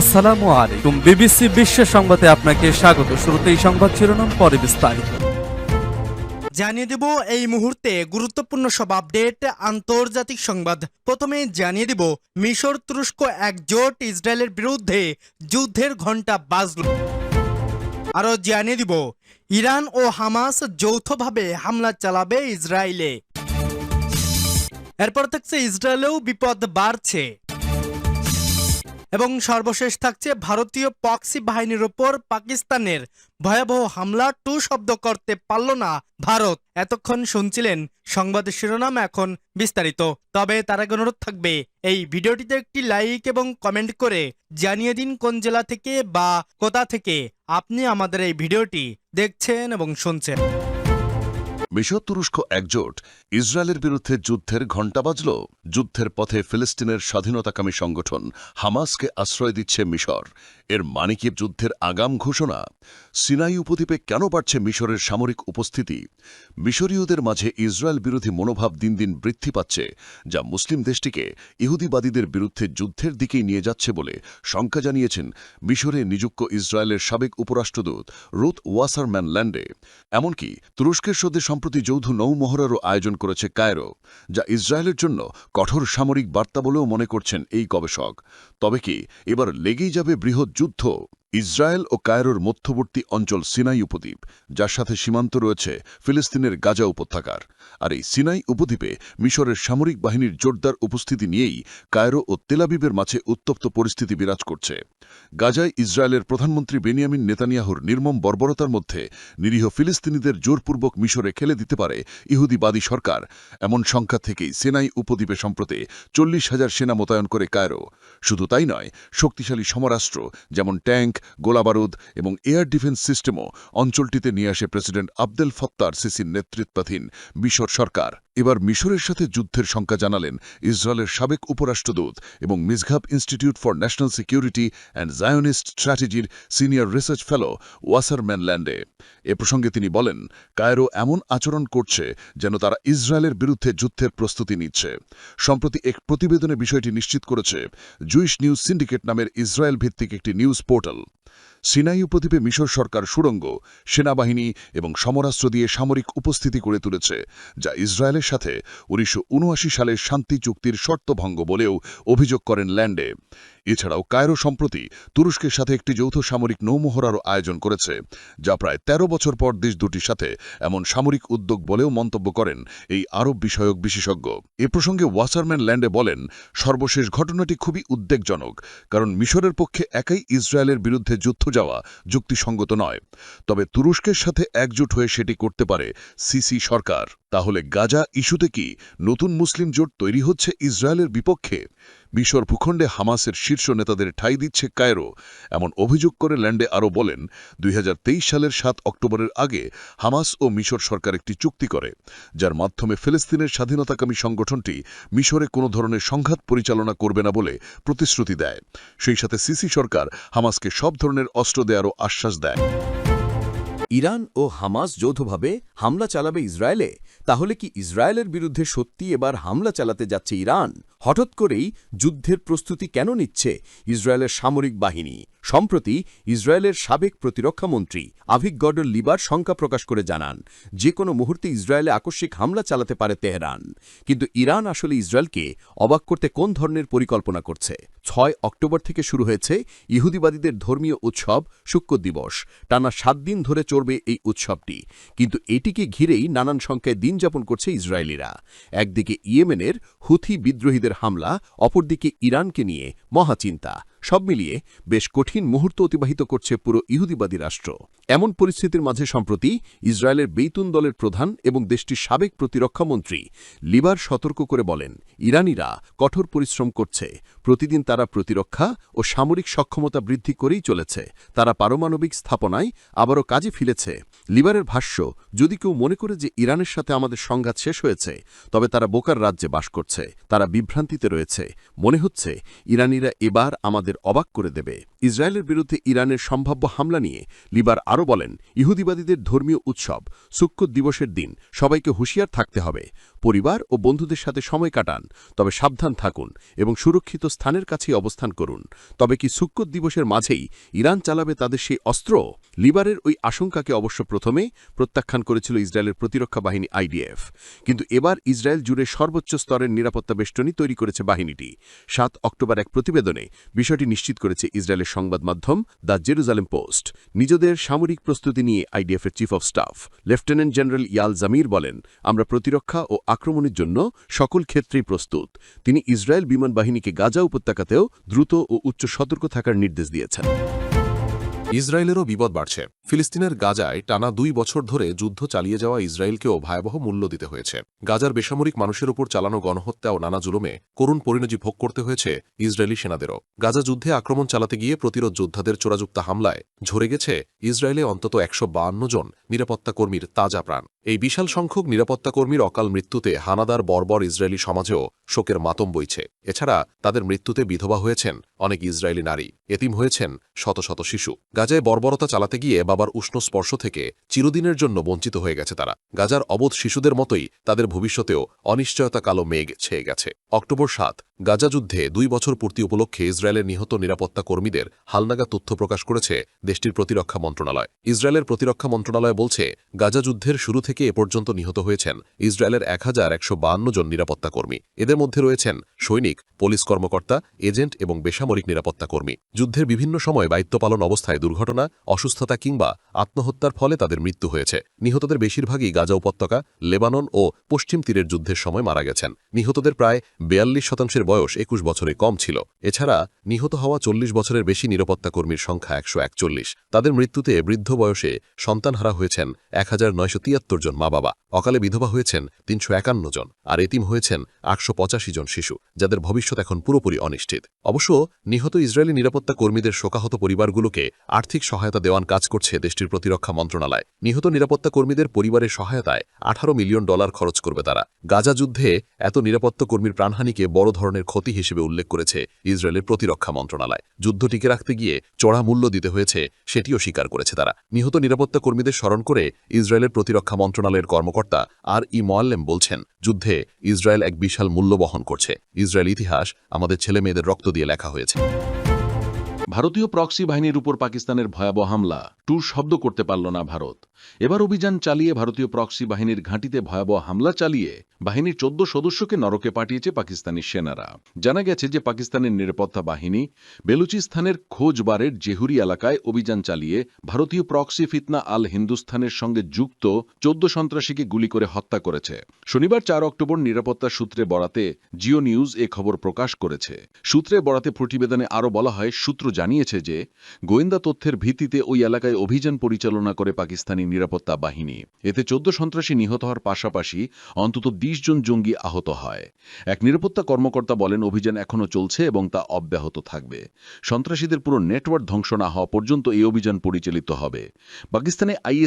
আসসালামু আলাইকুম। বিবিসি বিশ্ব সংবাদে আপনাকে স্বাগত। শুরুতে এই সংবাদ শিরোনাম, পরে বিস্তারিত। জানিয়ে দেব এই মুহূর্তে গুরুত্বপূর্ণ সব আপডেট, আন্তর্জাতিক সংবাদ। প্রথমে জানিয়ে দেব, মিশর তুরস্ক একজোট, ইসরায়েলের বিরুদ্ধে যুদ্ধের ঘণ্টা বাজল। আরও জানিয়ে দিব, ইরান ও হামাস যৌথভাবে হামলা চালাবে ইসরায়েলে। এরপর থাকছে ইসরায়েলেও বিপদ বাড়ছে। এবং সর্বশেষ থাকছে ভারতীয় পক্সি বাহিনীর ওপর পাকিস্তানের ভয়াবহ হামলা, টু শব্দ করতে পারল না ভারত। এতক্ষণ শুনছিলেন সংবাদের শিরোনাম এখন বিস্তারিত। তবে তার আগে অনুরোধ থাকবে, এই ভিডিওটিতে একটি লাইক এবং কমেন্ট করে জানিয়ে দিন কোন জেলা থেকে বা কোথা থেকে আপনি আমাদের এই ভিডিওটি দেখছেন এবং শুনছেন। মিশর তুরস্ক একজোট ইসরায়েলের বিরুদ্ধে যুদ্ধের ঘণ্টা বাজল। যুদ্ধের পথে ফিলিস্তিনের স্বাধীনতাকামী সংগঠন হামাসকে আশ্রয় দিচ্ছে মিশর। এর মানে কি যুদ্ধের আগাম ঘোষণা? সিনাই উপদ্বীপে কেন বাড়ছে মিশরের সামরিক উপস্থিতি? মিশরীয়দের মাঝে ইসরায়েল বিরোধী মনোভাব দিন দিন বৃদ্ধি পাচ্ছে, যা মুসলিম দেশটিকে ইহুদিবাদীদের বিরুদ্ধে যুদ্ধের দিকেই নিয়ে যাচ্ছে বলে শঙ্কা জানিয়েছেন মিশরে নিযুক্ত ইসরায়েলের সাবেক উপরাষ্ট্রদূত রুথ ওয়াসারম্যান ল্যান্ডে। এমনকি তুরস্কের সদ্যে সম্প্রতি যৌথ নৌমহড়ারও আয়োজন করেছে কায়রো, যা ইসরায়েলের জন্য কঠোর সামরিক বার্তা বলেও মনে করছেন এই গবেষক। তবে কি এবার লেগেই যাবে বৃহৎ যুদ্ধ। ইসরায়েল ও কায়রোর মধ্যবর্তী অঞ্চল সিনাই উপদ্বীপ, যার সাথে সীমান্ত রয়েছে ফিলিস্তিনের গাজা উপত্যকার। আর এই সিনাই উপদ্বীপে মিশরের সামরিক বাহিনীর জোরদার উপস্থিতি নিয়েই কায়রো ও তেলাবিবের মাঝে উত্তপ্ত পরিস্থিতি বিরাজ করছে। গাজায় ইসরায়েলের প্রধানমন্ত্রী বেনিয়ামিন নেতানিয়াহুর নির্মম বর্বরতার মধ্যে নিরীহ ফিলিস্তিনিদের জোরপূর্বক মিশরে খেলে দিতে পারে ইহুদিবাদী সরকার। এমন সংখ্যা থেকেই সেনাই উপদ্বীপে সম্প্রতি চল্লিশ হাজার সেনা মোতায়েন করে কায়রো। শুধু তাই নয়, শক্তিশালী সমরাষ্ট্র, যেমন ট্যাঙ্ক গোলাবারুদ এবং এয়ার ডিফেন্স সিস্টেমও অঞ্চলটিতে নিয়ে আসে প্রেসিডেন্ট আবদেল ফত্তার সিসির নেতৃত্বাধীন মিশর সরকার। এবার মিশরের সাথে যুদ্ধের সংখ্যা জানালেন ইসরায়েলের সাবেক উপরাষ্ট্রদূত এবং Misgav institute for national security and Zionist স্ট্র্যাটেজির senior research fellow Wasserman ল্যান্ডে এ প্রসঙ্গে তিনি বলেন, কায়রো এমন আচরণ করছে যেন তারা ইসরায়েলের বিরুদ্ধে যুদ্ধের প্রস্তুতি নিচ্ছে। সম্প্রতি এক প্রতিবেদনে বিষয়টি নিশ্চিত করেছে, জুইশ নিউজ সিন্ডিকেট নামের ইসরায়েল ভিত্তিক একটি নিউজ পোর্টাল। সিনাই উপদ্বীপে মিশর সরকার সুড়ঙ্গ, সেনাবাহিনী এবং সমরাস্ত্র দিয়ে সামরিক উপস্থিতি গড়ে তুলেছে, যা ইসরায়েলের সাথে উনিশশো উনআশি সালের শান্তি চুক্তির শর্তভঙ্গ বলেও অভিযোগ করেন ল্যান্ডে। এছাড়াও কায়রো সম্প্রতি তুরস্কের সাথে একটি যৌথ সামরিক নৌমহড়ারও আয়োজন করেছে, যা প্রায় ১৩ বছর পর দেশ দুটির সাথে এমন সামরিক উদ্যোগ বলেও মন্তব্য করেন এই আরব বিষয়ক বিশেষজ্ঞ। এ প্রসঙ্গে ওয়াসারম্যান ল্যান্ডে বলেন, সর্বশেষ ঘটনাটি খুবই উদ্বেগজনক, কারণ মিশরের পক্ষে একাই ইসরায়েলের বিরুদ্ধে যুদ্ধ যাওয়া যুক্তিসঙ্গত নয়। তবে তুরস্কের সাথে একজোট হয়ে সেটি করতে পারে সিসি সরকার। তাহলে গাজা ইস্যুতে কি নতুন মুসলিম জোট তৈরি হচ্ছে ইসরায়েলের বিপক্ষে? মিশর ভূখণ্ডে হামাসের শীর্ষ নেতাদের ঠাঁই দিচ্ছে কায়রো। এমন অভিযোগ করে ল্যান্ডে আরও বলেন, দুই হাজার তেইশ সালের সাত অক্টোবরের আগে হামাস ও মিশর সরকার একটি চুক্তি করে, যার মাধ্যমে ফিলিস্তিনের স্বাধীনতাকামী সংগঠনটি মিশরে কোনো ধরনের সংঘাত পরিচালনা করবে না বলে প্রতিশ্রুতি দেয়। সেই সাথে সিসি সরকার হামাসকে সব ধরনের অস্ত্র দেওয়ারও আশ্বাস দেয়। ইরান ও হামাস যৌথভাবে হামলা চালাবে ইসরায়েলে? তাহলে কি ইসরায়েলের বিরুদ্ধে সত্যি এবার হামলা চালাতে যাচ্ছে ইরান? হঠাৎ করেই যুদ্ধের প্রস্তুতি কেন নিচ্ছে ইসরায়েলের সামরিক বাহিনী? সম্প্রতি ইসরায়েলের সাবেক প্রতিরক্ষামন্ত্রী আভিক গডর লিবার শঙ্কা প্রকাশ করে জানান, যে কোনো মুহূর্তে ইসরায়েলে আকস্মিক হামলা চালাতে পারে তেহরান। কিন্তু ইরান আসলে ইসরায়েলকে অবাক করতে কোন ধরনের পরিকল্পনা করছে? ছয় অক্টোবর থেকে শুরু হয়েছে ইহুদিবাদীদের ধর্মীয় উৎসব শুক্র দিবস। টানা সাত দিন ধরে চলবে এই উৎসবটি। কিন্তু এটিকে ঘিরেই নানান সংখ্যায় দিন যাপন করছে ইসরায়েলিরা। একদিকে ইয়েমেনের হুথি বিদ্রোহীদের হামলা, অপরদিকে ইরানকে নিয়ে মহাচিন্তা। সব মিলিয়ে বেশ কঠিন মুহূর্ত অতিবাহিত করছে পুরো ইহুদিবাদী রাষ্ট্র। এমন পরিস্থিতির মাঝে সম্প্রতি ইসরায়েলের বেইতুন দলের প্রধান এবং দেশটির সাবেক প্রতিরক্ষামন্ত্রী লিবার সতর্ক করে বলেন, ইরানিরা কঠোর পরিশ্রম করছে। প্রতিদিন তারা প্রতিরক্ষা ও সামরিক সক্ষমতা বৃদ্ধি করেই চলেছে। তারা পারমাণবিক স্থাপনায় আবারও কাজে ফিরেছে। লিবারের ভাষ্য, যদি কেউ মনে করে যে ইরানের সাথে আমাদের সংঘাত শেষ হয়েছে, তবে তারা বোকার রাজ্যে বাস করছে। তারা বিভ্রান্তিতে রয়েছে। মনে হচ্ছে, ইরানিরা এবার আমাদের অবাক করে দেবে। ইসরায়েলের বিরুদ্ধে ইরানের সম্ভাব্য হামলা নিয়ে লিবার আরও বলেন, ইহুদিবাদীদের ধর্মীয় উৎসব সুক্ষ দিবসের দিন, সবাইকে হুঁশিয়ার থাকতে হবে। পরিবার ও বন্ধুদের সাথে সময় কাটান, তবে সাবধান থাকুন এবং সুরক্ষিত স্থানের কাছেই অবস্থান করুন। তবে কি সুক্কত দিবসের মাঝেই ইরান চালাবে তাদের সেই অস্ত্র? লিবারের ওই আশঙ্কাকে অবশ্য প্রথমে প্রত্যাখ্যান করেছিল ইসরায়েলের প্রতিরক্ষা বাহিনী আইডিএফ। কিন্তু এবার ইসরায়েল জুড়ে সর্বোচ্চ স্তরের নিরাপত্তা বেষ্টনী তৈরি করেছে বাহিনীটি। সাত অক্টোবর এক প্রতিবেদনে বিষয়টি নিশ্চিত করেছে ইসরায়েলের সংবাদ মাধ্যম দ্য জেরুজালেম পোস্ট। নিজেদের সামরিক প্রস্তুতি নিয়ে আইডিএফের chief of staff lieutenant general Eyal Zamir বলেন, আমরা প্রতিরক্ষা ও আক্রমণের জন্য সকল ক্ষেত্রেই প্রস্তুত। তিনি ইসরায়েল বিমান বাহিনীকে গাজা উপত্যকাতেও দ্রুত ও উচ্চ সতর্ক থাকার নির্দেশ দিয়েছেন। ইসরায়েলেরও বিপদ বাড়ছে। ফিলিস্তিনের গাজায় টানা দুই বছর ধরে যুদ্ধ চালিয়ে যাওয়া ইসরায়েলকেও ভয়াবহ মূল্য দিতে হয়েছে। গাজার বেসামরিক মানুষের উপর চালানো গণহত্যা ও নানা জুলুমে করুণ পরিণতি ভোগ করতে হয়েছে ইসরায়েলি সেনাদেরও। গাজা যুদ্ধে আক্রমণ চালাতে গিয়ে প্রতিরোধ যোদ্ধাদের চোরাযুক্ত হামলায় ঝরে গেছে ইসরায়েলে অন্তত একশো জন নিরাপত্তা কর্মীর তাজা প্রাণ। এই বিশাল সংখ্যক নিরাপত্তা কর্মীর অকাল মৃত্যুতে হানাদার বর্বর ইসরায়েলি সমাজেও শোকের মাতম বইছে। এছাড়া তাদের মৃত্যুতে বিধবা হয়েছেন অনেক ইসরায়েলি নারী, এতিম হয়েছেন শত শত শিশু। গাজায় বর্বরতা চালাতে গিয়ে বাবার উষ্ণ স্পর্শ থেকে চিরদিনের জন্য বঞ্চিত হয়ে গেছে তারা। গাজার অবোধ শিশুদের মতোই তাদের ভবিষ্যতেও অনিশ্চয়তা কালো মেঘ ছেয়ে গেছে। অক্টোবর সাত, গাজা যুদ্ধে দুই বছর পূর্তি উপলক্ষে ইসরায়েলের নিহত নিরাপত্তা কর্মীদের হালনাগা তথ্য প্রকাশ করেছে দেশটির প্রতিরক্ষা মন্ত্রণালয়। ইসরায়েলের প্রতিরক্ষা মন্ত্রণালয় বলছে, গাজা যুদ্ধের শুরু থেকে এ পর্যন্ত নিহত হয়েছেন ইসরায়েলের এক হাজার একশো জন নিরাপত্তা কর্মী। এদের মধ্যে রয়েছেন সৈনিক, পুলিশ কর্মকর্তা, এজেন্ট এবং বেসামরিক নিরাপত্তা কর্মী। যুদ্ধের বিভিন্ন সময় দায়িত্ব পালন অবস্থায় দুর্ঘটনা, অসুস্থতা কিংবা আত্মহত্যার ফলে তাদের মৃত্যু হয়েছে। নিহতদের বেশিরভাগই গাজা উপত্যকা, লেবানন ও পশ্চিম তীরের যুদ্ধের সময় মারা গেছেন। নিহতদের প্রায় বেয়াল্লিশ শতাংশের বয়স একুশ বছরে কম ছিল। এছাড়া নিহত হওয়া চল্লিশ বছরের বেশি নিরাপত্তা কর্মীর সংখ্যা একশো একচল্লিশ। তাদের মৃত্যুতে বৃদ্ধ বয়সে সন্তানহারা হয়েছেন এক হাজার নয়শো তিয়াত্তর জন মা বাবা অকালে বিধবা হয়েছেন তিনশো একান্ন জন। আর এতিম হয়েছেন আটশো পঁচাশি জন শিশু, যাদের ভবিষ্যৎ এখন পুরোপুরি অনিশ্চিত। অবশ্য নিহত ইসরায়েলি নিরাপত্তা কর্মীদের শোকাহত পরিবারগুলোকে আর্থিক সহায়তা দেওয়ান কাজ করছে দেশটির প্রতিরক্ষা মন্ত্রণালয়। নিহত নিরাপত্তা কর্মীদের পরিবারের সহায়তায় আঠারো মিলিয়ন ডলার খরচ করবে তারা। গাজা যুদ্ধে এত নিরাপত্তা কর্মীর প্রাণহানিকে বড় ধরনের ক্ষতি হিসেবে উল্লেখ করেছে ইসরায়েলের প্রতিরক্ষা মন্ত্রণালয়। যুদ্ধ টিকে রাখতে গিয়ে চড়া মূল্য দিতে হয়েছে সেটিও স্বীকার করেছে তারা। নিহত নিরাপত্তা কর্মীদের স্মরণ করে ইসরায়েলের প্রতিরক্ষা মন্ত্রণালয়ের কর্মকর্তা আর ই মোয়াল্লেম বলছেন, যুদ্ধে ইসরায়েল এক বিশাল মূল্য বহন করছে। ইসরায়েল ইতিহাস আমাদের ছেলে মেয়েদের রক্ত দিয়ে লেখা হয়েছে। ভারতীয় প্রক্সি বাহিনীর উপর পাকিস্তানের ভয়াবহ হামলা টুর শব্দ করতে পারল না ভারত। এবার অভিযান চালিয়ে ভারতীয় প্রক্সি বাহিনীর ঘাঁটিতে ভয়াবহ হামলা চালিয়ে বাহিনীর চোদ্দ সদস্যকে নরকে পাঠিয়েছে পাকিস্তানি সেনারা। জানা গেছে যে পাকিস্তানের নিরাপত্তা বাহিনী বেলুচিস্তানের খোঁজবারের জেহুরি এলাকায় অভিযান চালিয়ে ভারতীয় প্রক্সি ফিতনা আল হিন্দুস্থানের সঙ্গে যুক্ত চোদ্দ সন্ত্রাসীকে গুলি করে হত্যা করেছে। শনিবার চার অক্টোবর নিরাপত্তা সূত্রে বরাতে জিও নিউজ এ খবর প্রকাশ করেছে। সূত্রে বরাতে প্রতিবেদনে আরও বলা হয়, সূত্র জানিয়েছে যে, গোয়েন্দা তথ্যের ভিত্তিতে ওই এলাকায় অভিযান পরিচালনা করে পাকিস্তানি নিরাপত্তা বাহিনী। এতে চোদ্দ সন্ত্রাসী নিহত হওয়ার পাশাপাশি অন্তত বিশ জন জঙ্গি আহত হয়। এক নিরাপত্তা কর্মকর্তা বলেন, অভিযান এখনও চলছে এবং তা অব্যাহত থাকবে। সন্ত্রাসীদের পুরো নেটওয়ার্ক ধ্বংস না হওয়া পর্যন্ত এই অভিযান পরিচালিত হবে। পাকিস্তানে আইএস